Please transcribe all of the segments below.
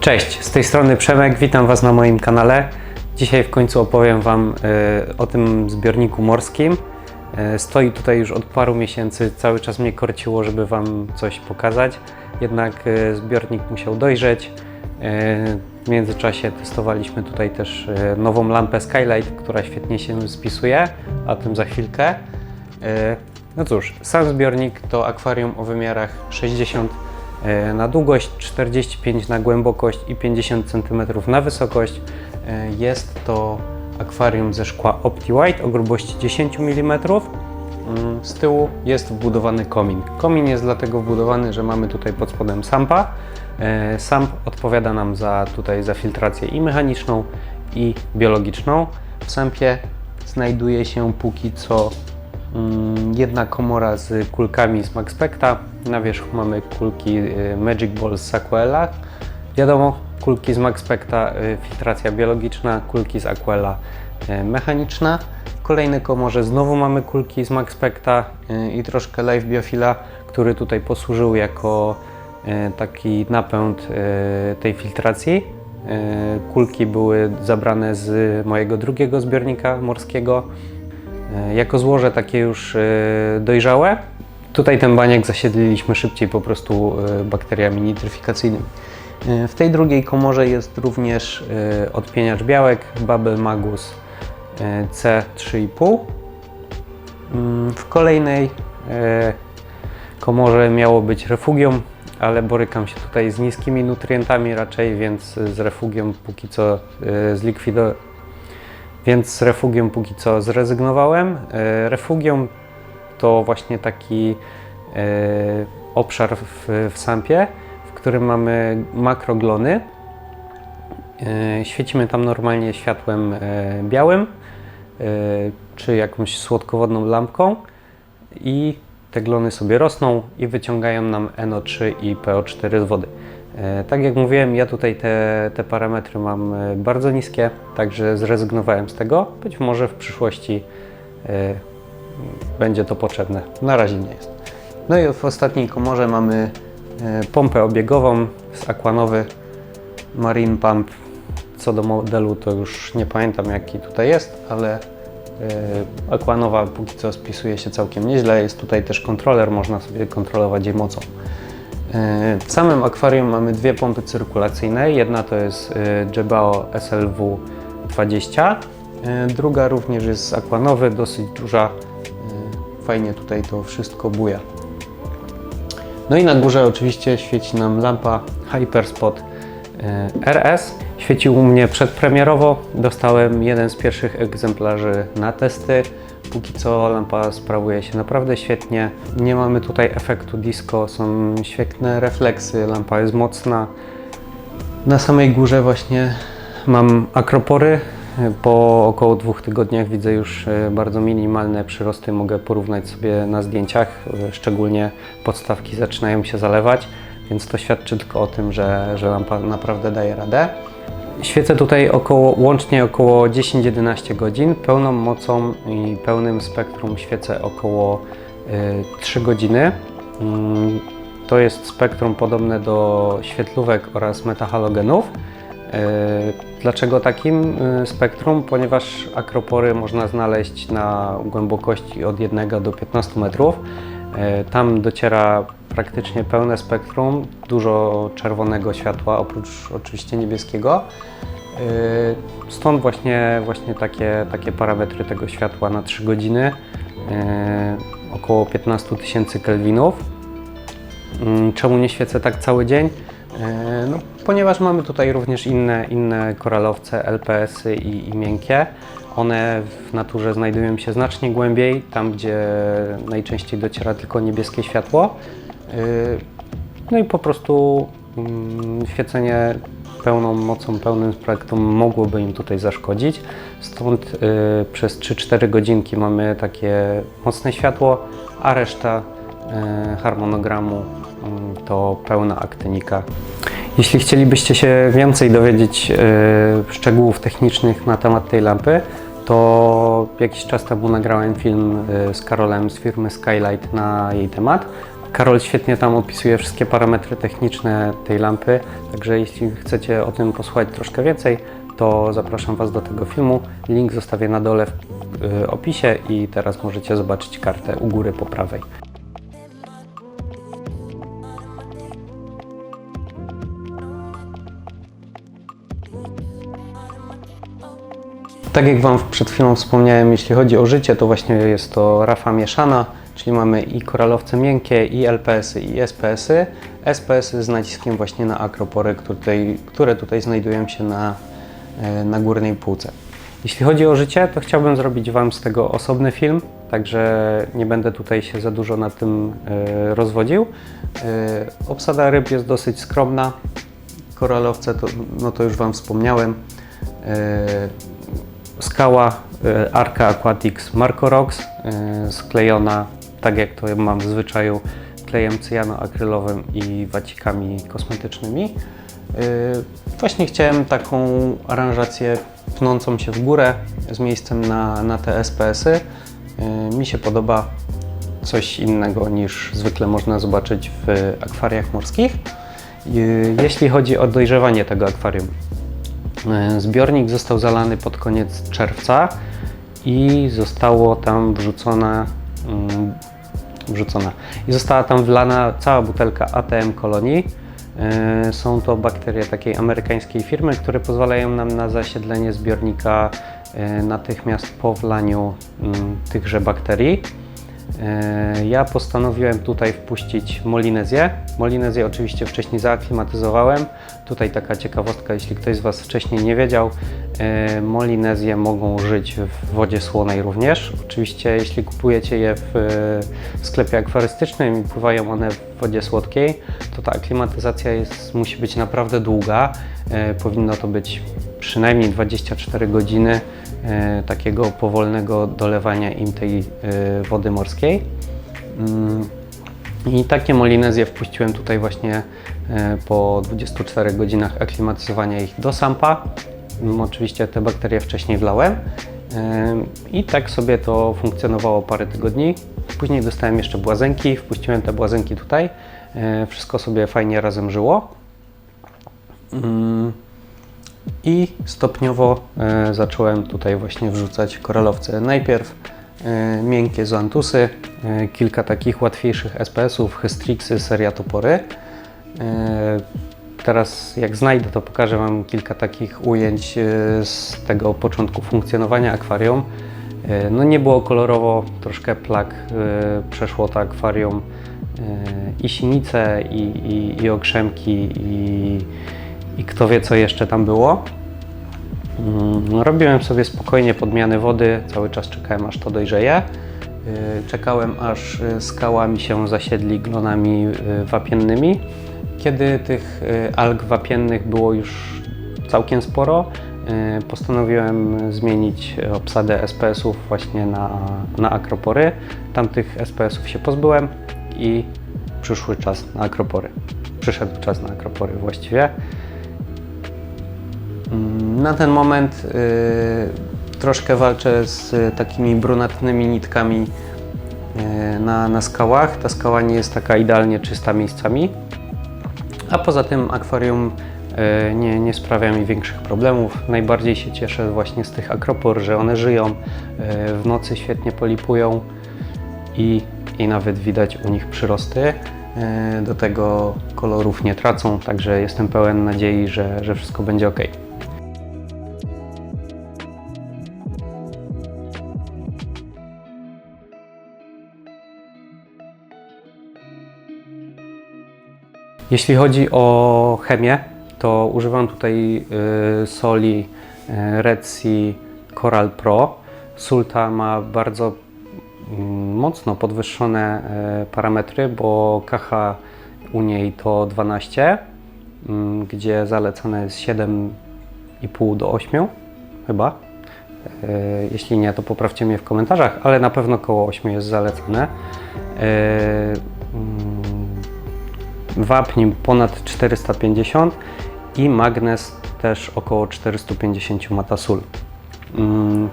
Cześć, z tej strony Przemek, witam Was na moim kanale. Dzisiaj w końcu opowiem Wam e, o tym zbiorniku morskim. E, Stoi tutaj już od paru miesięcy, cały czas mnie korciło, żeby Wam coś pokazać. Jednak e, zbiornik musiał dojrzeć. W międzyczasie testowaliśmy tutaj też nową lampę Skylight, która świetnie się spisuje, a tym za chwilkę. No cóż, sam zbiornik to akwarium o wymiarach 60 e, na długość, 45 na głębokość i 50 cm na wysokość. E, Jest to akwarium ze szkła OptiWhite o grubości 10 mm. Mm, Z tyłu jest wbudowany komin. Komin jest dlatego wbudowany, że mamy tutaj pod spodem sampa. E, Samp odpowiada nam za tutaj za filtrację i mechaniczną, i biologiczną. W sampie znajduje się póki co mm, jedna komora z kulkami z Maxpecta. Na wierzchu mamy kulki y, Magic Ball z Aquella. Wiadomo, kulki z Maxpecta, y, filtracja biologiczna, kulki z Aquella y, mechaniczna. W kolejnej komorze znowu mamy kulki z Maxpecta y, i troszkę Live Biofila, który tutaj posłużył jako taki napęd tej filtracji. Kulki były zabrane z mojego drugiego zbiornika morskiego. Jako złoże takie już dojrzałe. Tutaj ten baniak zasiedliliśmy szybciej po prostu e, bakteriami nitryfikacyjnymi. E, W tej drugiej komorze jest również e, odpieniacz białek Bubble Magus e, C3,5. Mm, W kolejnej komorze miało być refugium, ale borykam się tutaj z niskimi nutrientami raczej, więc z refugium póki co e, zlikwido- więc z refugium póki co zrezygnowałem. Refugium to właśnie taki e, obszar w, w sampie, w którym mamy makroglony. E, Świecimy tam normalnie światłem e, białym czy jakąś słodkowodną lampką i te glony sobie rosną i wyciągają nam NO3 i PO4 z wody. Tak jak mówiłem, ja tutaj te, te parametry mam bardzo niskie, także zrezygnowałem z tego. Być może w przyszłości będzie to potrzebne. Na razie nie jest. No i w ostatniej komorze mamy e, pompę obiegową z Aquanowy Marine Pump. Co do modelu to już nie pamiętam jaki tutaj jest, ale e, Aquanowa póki co spisuje się całkiem nieźle. Jest tutaj też kontroler, można sobie kontrolować jej mocą. E, W samym akwarium mamy dwie pompy cyrkulacyjne. Jedna to jest Jebao SLW 20, e, druga również jest z Aquanowy, dosyć duża. Fajnie tutaj to wszystko buja. No i na górze oczywiście świeci nam lampa Hyperspot e, RS. Świecił u mnie przedpremierowo. Dostałem jeden z pierwszych egzemplarzy na testy. Póki co lampa sprawuje się naprawdę świetnie. Nie mamy tutaj efektu disco, są świetne refleksy, lampa jest mocna. Na samej górze właśnie mam akropory. Po około dwóch tygodniach widzę już e, bardzo minimalne przyrosty. Mogę porównać sobie na zdjęciach. E, Szczególnie podstawki zaczynają się zalewać, więc to świadczy tylko o tym, że, że lampa naprawdę daje radę. Świecę tutaj około, łącznie około 10-11 godzin. Pełną mocą i pełnym spektrum świecę około y, 3 godziny. Mm, To jest spektrum podobne do świetlówek oraz metahalogenów. Dlaczego takim y, spektrum? Ponieważ akropory można znaleźć na głębokości od 1 do 15 metrów. Y, Tam dociera praktycznie pełne spektrum, dużo czerwonego światła, oprócz oczywiście niebieskiego. Y, Stąd właśnie, właśnie takie, takie parametry tego światła na 3 godziny, y, około 15 tysięcy kelwinów. Mm, Czemu nie świecę tak cały dzień? E, No, ponieważ mamy tutaj również inne, inne koralowce, LPS-y i, i miękkie. One w naturze znajdują się znacznie głębiej, tam gdzie najczęściej dociera tylko niebieskie światło. E, No i po prostu mm, świecenie pełną mocą, pełnym spektrum mogłoby im tutaj zaszkodzić. Stąd y, przez 3-4 godzinki mamy takie mocne światło, a reszta harmonogramu to pełna aktynika. Jeśli chcielibyście się więcej dowiedzieć y, szczegółów technicznych na temat tej lampy, to jakiś czas temu nagrałem film y, z Karolem z firmy Skylight na jej temat. Karol świetnie tam opisuje wszystkie parametry techniczne tej lampy, także jeśli chcecie o tym posłuchać troszkę więcej, to zapraszam Was do tego filmu. Link zostawię na dole w y, opisie i teraz możecie zobaczyć kartę u góry po prawej. Tak jak Wam przed chwilą wspomniałem, jeśli chodzi o życie, to właśnie jest to rafa mieszana, czyli mamy i koralowce miękkie, i LPS-y, i SPS-y. SPS-y z naciskiem właśnie na akropory, które tutaj, które tutaj znajdują się na, e, na górnej półce. Jeśli chodzi o życie, to chciałbym zrobić Wam z tego osobny film, także nie będę tutaj się za dużo na tym e, rozwodził. E, Obsada ryb jest dosyć skromna. Koralowce, to, no to już Wam wspomniałem. Skała e, Arca Aquatics Marco Rocks, e, sklejona tak jak to mam w zwyczaju klejem cyjanoakrylowym i wacikami kosmetycznymi. E, Właśnie chciałem taką aranżację pnącą się w górę z miejscem na, na te SPS-y. Mi się podoba coś innego niż zwykle można zobaczyć w akwariach morskich. Jeśli chodzi o dojrzewanie tego akwarium, Zbiornik został zalany pod koniec czerwca i zostało tam wrzucona, mm, wrzucona i została tam wlana cała butelka ATM kolonii. E, Są to bakterie takiej amerykańskiej firmy, które pozwalają nam na zasiedlenie zbiornika e, natychmiast po wlaniu mm, tychże bakterii. E, Ja postanowiłem tutaj wpuścić molinezję. Molinezję oczywiście wcześniej zaaklimatyzowałem. Tutaj taka ciekawostka, jeśli ktoś z Was wcześniej nie wiedział, e, molinezje mogą żyć w wodzie słonej również. Oczywiście jeśli kupujecie je w, e, sklepie akwarystycznym i pływają one w wodzie słodkiej, to ta aklimatyzacja jest, musi być naprawdę długa. Powinno to być przynajmniej 24 godziny e, takiego powolnego dolewania im tej e, wody morskiej. Mm, I takie molinezje wpuściłem tutaj właśnie e, po 24 godzinach aklimatyzowania ich do sampa. Mm, Oczywiście te bakterie wcześniej wlałem. I tak sobie to funkcjonowało parę tygodni. Później dostałem jeszcze błazenki, wpuściłem te błazenki tutaj. Wszystko sobie fajnie razem żyło. I stopniowo e, zacząłem tutaj właśnie wrzucać koralowce. Najpierw e, miękkie zoantusy, e, kilka takich łatwiejszych SPS-ów, hystrixy, seria topory. Teraz jak znajdę, to pokażę Wam kilka takich ujęć z tego początku funkcjonowania akwarium. No nie było kolorowo, troszkę plag e, przeszło to akwarium i sinice, i, i, i okrzemki, i, i kto wie co jeszcze tam było. Mm, Robiłem sobie spokojnie podmiany wody, cały czas czekałem aż to dojrzeje. Y, Czekałem aż y, skałami się zasiedli glonami y, wapiennymi. Kiedy tych alg wapiennych było już całkiem sporo, postanowiłem zmienić obsadę SPS-ów właśnie na, na akropory. Tamtych SPS-ów się pozbyłem i przyszły czas na akropory. Przyszedł czas na akropory właściwie. Na ten moment y, troszkę walczę z y, takimi brunatnymi nitkami y, na, na skałach. Ta skała nie jest taka idealnie czysta miejscami. A poza tym akwarium nie, nie sprawia mi większych problemów. Najbardziej się cieszę właśnie z tych akropor, że one żyją, w nocy świetnie polipują i, i nawet widać u nich przyrosty. Do tego kolorów nie tracą, także jestem pełen nadziei, że, że wszystko będzie ok. Jeśli chodzi o chemię, to używam tutaj y, soli y, Red Coral Pro. Sól ta ma bardzo mm, mocno podwyższone y, parametry, bo KH u niej to 12, mm, gdzie zalecane jest 7,5 do 8 chyba. Jeśli nie, to poprawcie mnie w komentarzach, ale na pewno koło 8 jest zalecane. Wapń ponad 450 i magnes też około 450 ma ta sól. Mm,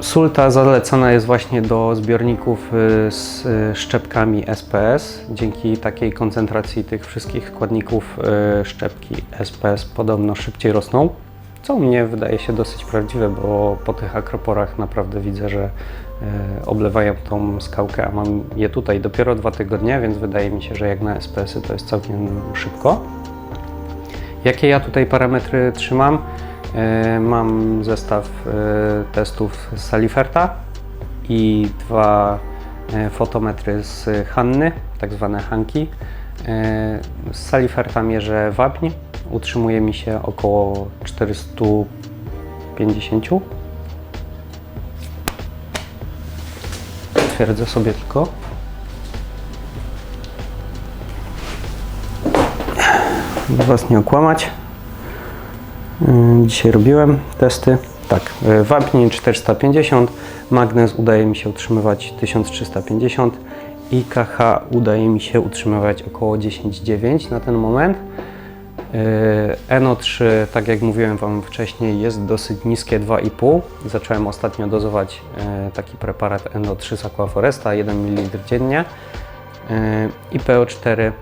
Sól Sulta zalecana jest właśnie do zbiorników y, z y, szczepkami SPS. Dzięki takiej koncentracji tych wszystkich składników y, szczepki SPS podobno szybciej rosną. Co mnie wydaje się dosyć prawdziwe, bo po tych akroporach naprawdę widzę, że oblewają tą skałkę, a mam je tutaj dopiero dwa tygodnie, więc wydaje mi się, że jak na SPS-y to jest całkiem szybko. Jakie ja tutaj parametry trzymam? E, Mam zestaw e, testów z Saliferta i dwa e, fotometry z Hanny, tak zwane Hanki. E, Z Saliferta mierzę wapń, utrzymuje mi się około 450. Twierdzę sobie tylko. Żeby Was nie okłamać. Yy, Dzisiaj robiłem testy. Tak, yy, wapń 450, magnez udaje mi się utrzymywać 1350 i KH udaje mi się utrzymywać około 10,9 na ten moment. Yy, NO3, tak jak mówiłem Wam wcześniej, jest dosyć niskie 2,5. Zacząłem ostatnio dozować yy, taki preparat NO3 z Aquaforesta, 1 ml dziennie. Yy, I PO4 yy,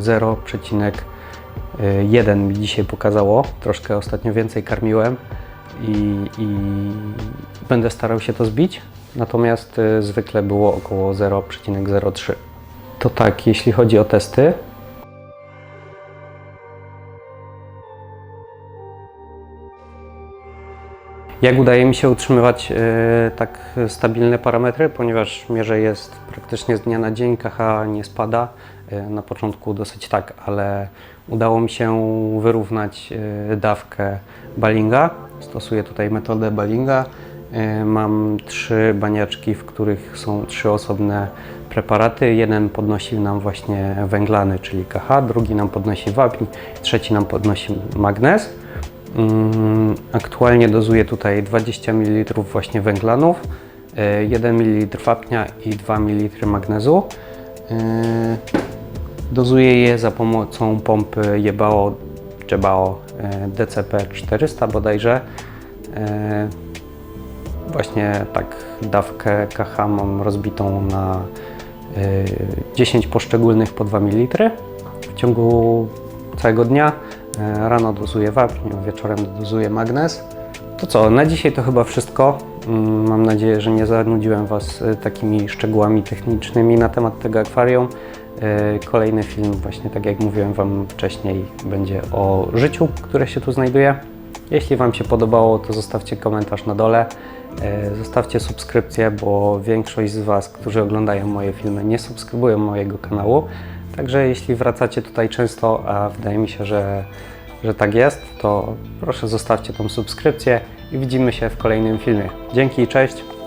0,1 mi dzisiaj pokazało. Troszkę ostatnio więcej karmiłem i, i będę starał się to zbić. Natomiast zwykle było około 0,03. To tak, jeśli chodzi o testy. Jak udaje mi się utrzymywać e, tak stabilne parametry, ponieważ mierzę jest praktycznie z dnia na dzień, KH nie spada. E, na początku dosyć tak, ale udało mi się wyrównać e, dawkę Balinga. Stosuję tutaj metodę Balinga. Mam trzy baniaczki, w których są trzy osobne preparaty. Jeden podnosi nam właśnie węglany, czyli KH, drugi nam podnosi wapń, trzeci nam podnosi magnez. Mm, Aktualnie dozuję tutaj 20 ml właśnie węglanów, e, 1 ml wapnia i 2 ml magnezu. E, Dozuję je za pomocą pompy Jebao Jebao e, DCP 400 bodajże. E, Właśnie tak dawkę KH mam rozbitą na e, 10 poszczególnych po 2 ml w ciągu całego dnia. E, Rano dozuję wapń, wieczorem dozuję magnez. To co, na dzisiaj to chyba wszystko. Mm, Mam nadzieję, że nie zanudziłem Was e, takimi szczegółami technicznymi na temat tego akwarium. E, Kolejny film, właśnie tak jak mówiłem Wam wcześniej, będzie o życiu, które się tu znajduje. Jeśli Wam się podobało, to zostawcie komentarz na dole. Zostawcie subskrypcję, bo większość z Was, którzy oglądają moje filmy, nie subskrybują mojego kanału. Także jeśli wracacie tutaj często, a wydaje mi się, że, że tak jest, to proszę zostawcie tą subskrypcję i widzimy się w kolejnym filmie. Dzięki, cześć!